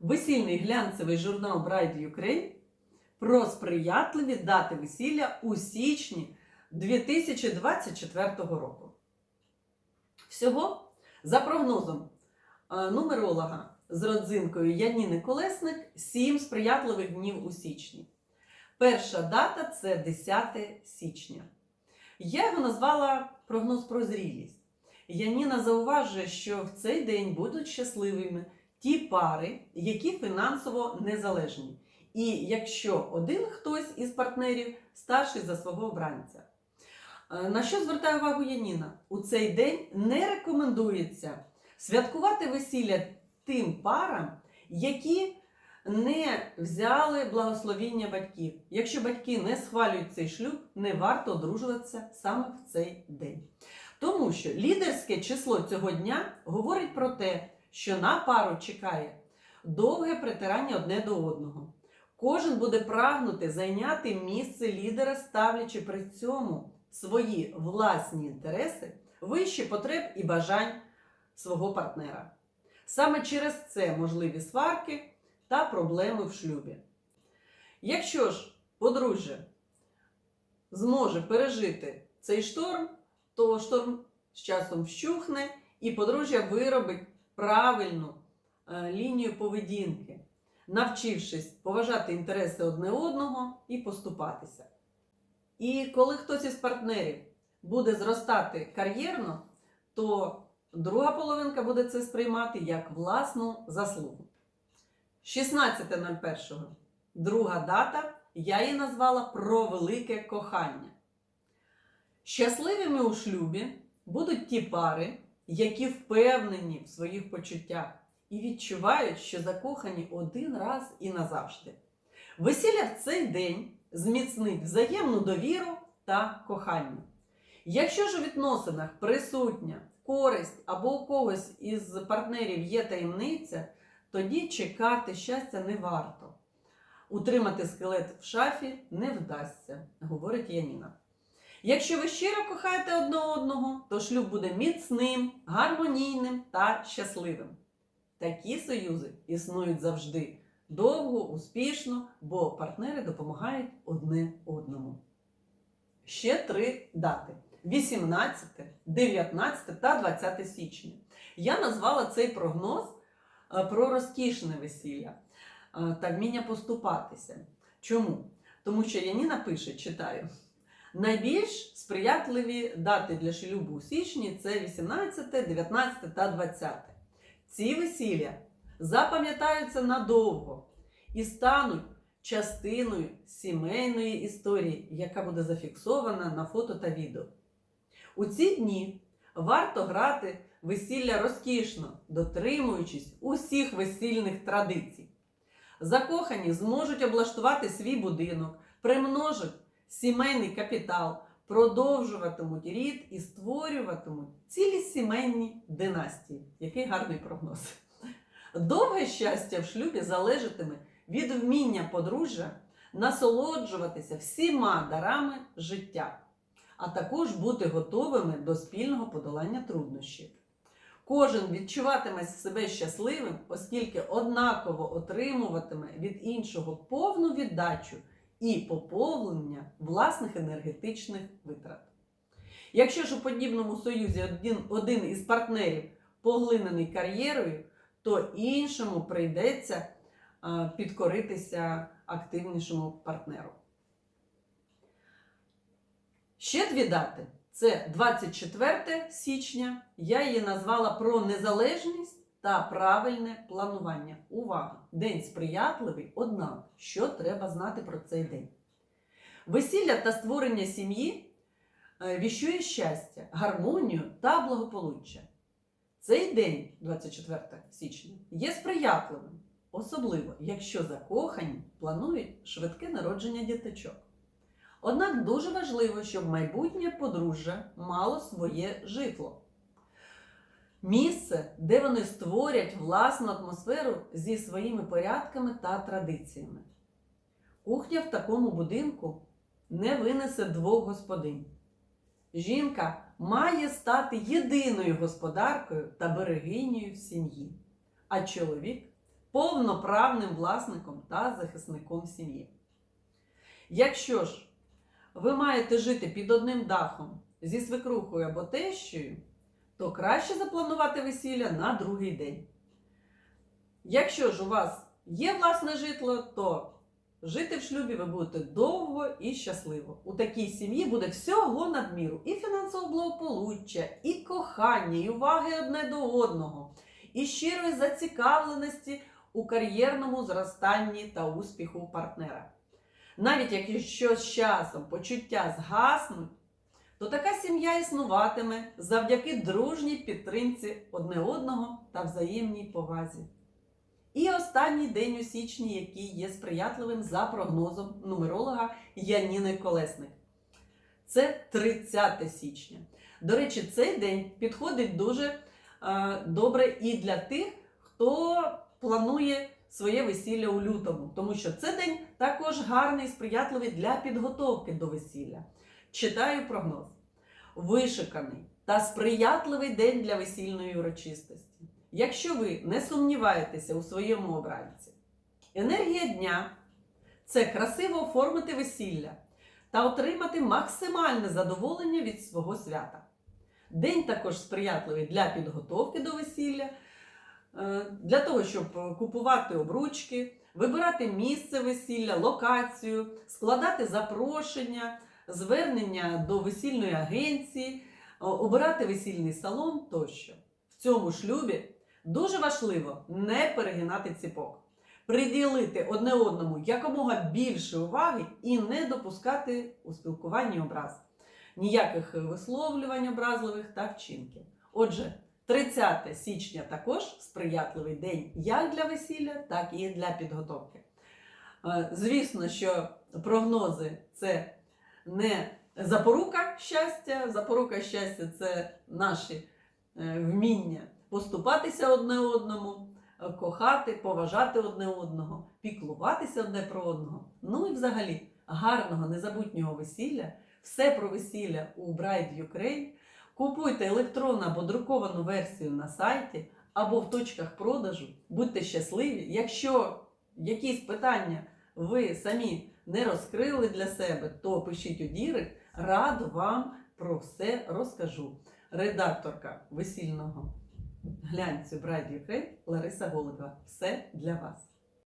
весільний глянцевий журнал Bride Ukraine про сприятливі дати весілля у січні 2024 року. Всього, за прогнозом е, нумеролога з родзинкою Яніни Колесник, 7 сприятливих днів у січні. Перша дата це 10 січня. Я його назвала прогноз про зрілість. Яніна зауважує, що в цей день будуть щасливими ті пари, які фінансово незалежні. І якщо один хтось із партнерів старший за свого обранця. Е, На що звертає увагу Яніна? У цей день не рекомендується святкувати весілля тим парам, які не взяли благословіння батьків. Якщо батьки не схвалюють цей шлюб, не варто одружуватися саме в цей день. Тому що лідерське число цього дня говорить про те, що на пару чекає довге притирання одне до одного. Кожен буде прагнути зайняти місце лідера, ставлячи при цьому свої власні інтереси, вищі потреб і бажань свого партнера. Саме через це можливі сварки та проблеми в шлюбі. Якщо ж подружжя зможе пережити цей шторм, то шторм з часом вщухне і подружжя виробить правильну е, лінію поведінки, навчившись поважати інтереси одне одного і поступатися. І коли хтось із партнерів буде зростати кар'єрно, то друга половинка буде це сприймати як власну заслугу. 16.01. Друга дата. Я її назвала про велике кохання. Щасливими у шлюбі будуть ті пари, які впевнені в своїх почуттях і відчувають, що закохані один раз і назавжди. Весілля в цей день зміцнить взаємну довіру та кохання. Якщо ж у відносинах присутня користь або у когось із партнерів є таємниця, тоді чекати щастя не варто. Утримати скелет в шафі не вдасться, говорить Яніна. Якщо ви щиро кохаєте одне одного, то шлюб буде міцним, гармонійним та щасливим. Такі союзи існують завжди довго, успішно, бо партнери допомагають одне одному. Ще три дати: 18, 19 та 20 січня. Я назвала цей прогноз е, про розкішне весілля е, та вміння поступатися. Чому? Тому що Яніна пише, читаю. Найбільш сприятливі дати для шлюбу у січні це 18, 19 та 20. Ці весілля запам'ятаються надовго і стануть частиною сімейної історії, яка буде зафіксована на фото та відео. У ці дні варто грати весілля розкішно, дотримуючись усіх весільних традицій. Закохані зможуть облаштувати свій будинок, примножать сімейний капітал, продовжуватимуть рід і створюватимуть цілі сімейні династії. Який гарний прогноз. Довге щастя в шлюбі залежатиме від вміння подружжя насолоджуватися всіма дарами життя, а також бути готовими до спільного подолання труднощів. Кожен відчуватиме себе щасливим, оскільки однаково отримуватиме від іншого повну віддачу і поповнення власних енергетичних витрат. Якщо ж у подібному союзі один, один із партнерів поглинений кар'єрою, то іншому прийдеться підкоритися активнішому партнеру. Ще дві дати. Це 24 січня. Я її назвала про незалежність та правильне планування. Увага! День сприятливий, однак, що треба знати про цей день? Весілля та створення сім'ї е, віщує щастя, гармонію та благополуччя. Цей день, 24 січня, є сприятливим, особливо, якщо закохані планують швидке народження діточок. Однак дуже важливо, щоб майбутнє подружжя мало своє житло. Місце, де вони створять власну атмосферу зі своїми порядками та традиціями. Кухня в такому будинку не винесе двох господинь. Жінка має стати єдиною господаркою та берегинею в сім'ї, а чоловік повноправним власником та захисником сім'ї. Якщо ж ви маєте жити під одним дахом зі свекрухою або тещою, то краще запланувати весілля на другий день. Якщо ж у вас є власне житло, то жити в шлюбі ви будете довго і щасливо. У такій сім'ї буде всього надміру: і фінансового благополуччя, і кохання, і уваги одне до одного, і щирої зацікавленості у кар'єрному зростанні та успіху партнера. Навіть якщо з часом почуття згаснуть, то така сім'я існуватиме завдяки дружній підтримці одне одного та взаємній повазі. І останній день у січні, який є сприятливим за прогнозом нумеролога Яніни Колесник. Це 30 січня. До речі, цей день підходить дуже е, добре і для тих, хто планує своє весілля у лютому, тому що це день також гарний, сприятливий для підготовки до весілля. Читаю прогноз. Вишиканий та сприятливий день для весільної урочистості. Якщо ви не сумніваєтеся у своєму обранці, енергія дня це красиво оформити весілля та отримати максимальне задоволення від свого свята. День також сприятливий для підготовки до весілля, е, для того, щоб купувати обручки, вибирати місце весілля, локацію, складати запрошення, звернення до весільної агенції, обирати весільний салон тощо. В цьому шлюбі дуже важливо не перегинати ціпок, приділити одне одному якомога більше уваги і не допускати у спілкуванні образ. Ніяких висловлювань образливих та вчинків. Отже, 30 січня також сприятливий день як для весілля, так і для підготовки. Е, Звісно, що прогнози це не запорука щастя. Запорука щастя це наші е, вміння поступатися одне одному, кохати, поважати одне одного, піклуватися одне про одного. Ну і взагалі гарного незабутнього весілля. Все про весілля у Bride Ukraine. Купуйте електронну або друковану версію на сайті або в точках продажу. Будьте щасливі. Якщо якісь питання ви самі не розкрили для себе, то пишіть у Дірект, радо вам про все розкажу. Редакторка весільного глянцю Брайді Ukraine Лариса Голубева. Все для вас.